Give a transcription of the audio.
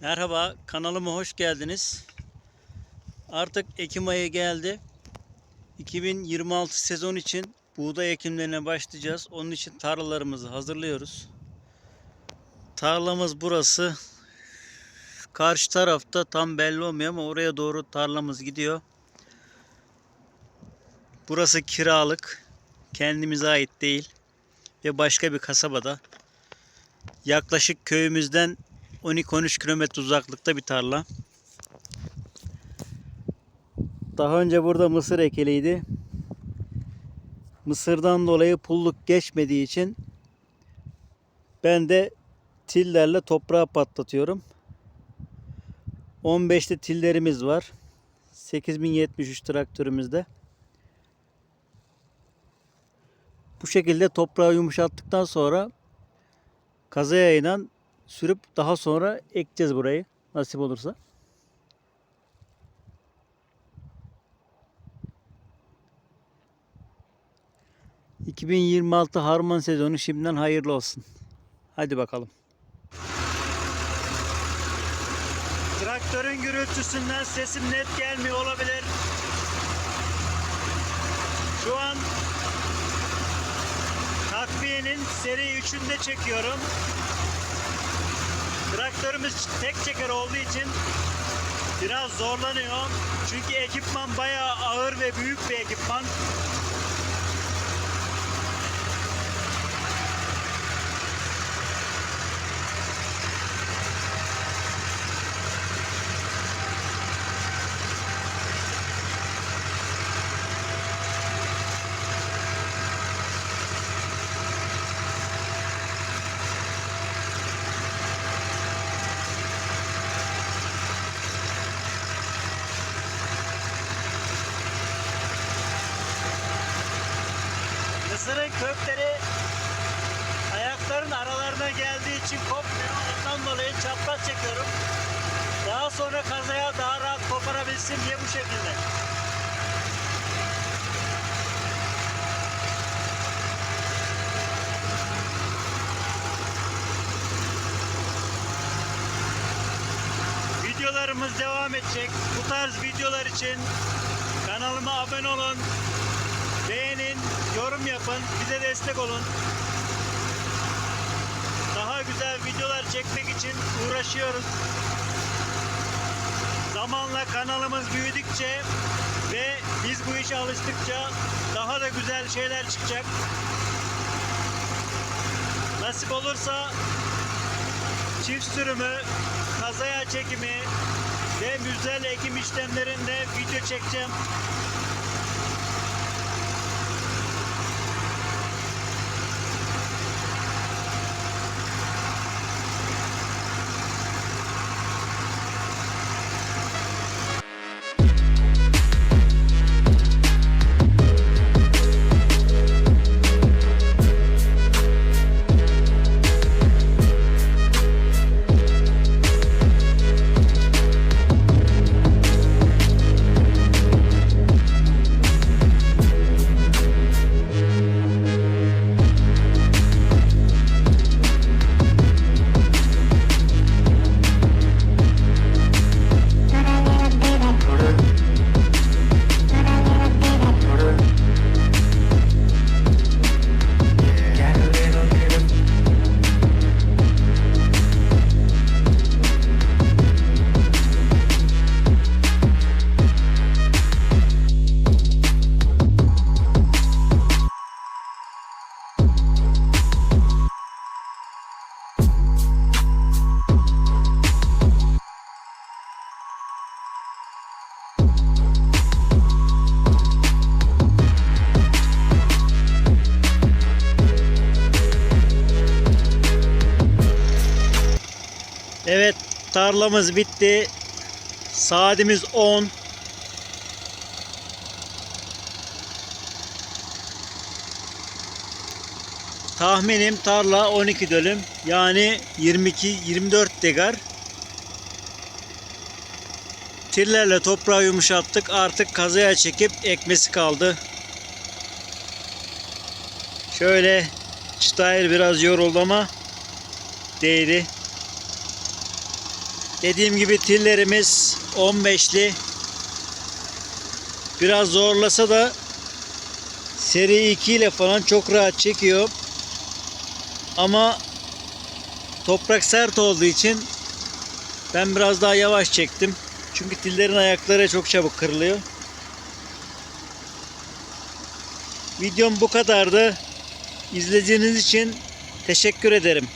Merhaba, kanalıma hoş geldiniz. Artık Ekim ayı geldi. 2026 sezon için buğday ekimlerine başlayacağız. Onun için tarlalarımızı hazırlıyoruz. Tarlamız burası. Karşı tarafta tam belli olmuyor ama oraya doğru tarlamız gidiyor. Burası kiralık. Kendimize ait değil. Ve başka bir kasabada. Yaklaşık köyümüzden 12-13 kilometre uzaklıkta bir tarla. Daha önce burada mısır ekeliydi. Mısırdan dolayı pulluk geçmediği için ben de tillerle toprağa patlatıyorum. 15'te tillerimiz var. 8073 traktörümüzde. Bu şekilde toprağı yumuşattıktan sonra kazayayla sürüp daha sonra ekeceğiz burayı nasip olursa. ...2026 harman sezonu şimdiden hayırlı olsun. Hadi bakalım. Traktörün gürültüsünden sesim net gelmiyor olabilir. Şu an takviyenin seri 3'ünde çekiyorum. Traktörümüz tek çeker olduğu için biraz zorlanıyor. Çünkü ekipman bayağı ağır ve büyük bir ekipman. Mısırın kökleri ayakların aralarına geldiği için kopmuyor. Ondan dolayı çapraz çekiyorum. Daha sonra kazaya daha rahat koparabilsin diye bu şekilde. Videolarımız devam edecek. Bu tarz videolar için kanalıma abone olun. Yorum yapın, bize destek olun. Daha güzel videolar çekmek için uğraşıyoruz. Zamanla kanalımız büyüdükçe ve biz bu işe alıştıkça daha da güzel şeyler çıkacak. Nasip olursa çift sürümü, kazaya çekimi ve müzel ekim işlemlerinde video çekeceğim. Evet tarlamız bitti. Saatimiz 10. Tahminim tarla 12 dönüm. Yani 22 24 degar. Tirlerle toprağı yumuşattık. Artık kazaya çekip ekmesi kaldı. Şöyle çıtayır biraz yoruldu ama değdi. Dediğim gibi tillerimiz 15'li. Biraz zorlasa da seri 2 ile falan çok rahat çekiyor. Ama toprak sert olduğu için ben biraz daha yavaş çektim. Çünkü tillerin ayakları çok çabuk kırılıyor. Videom bu kadardı. İzlediğiniz için teşekkür ederim.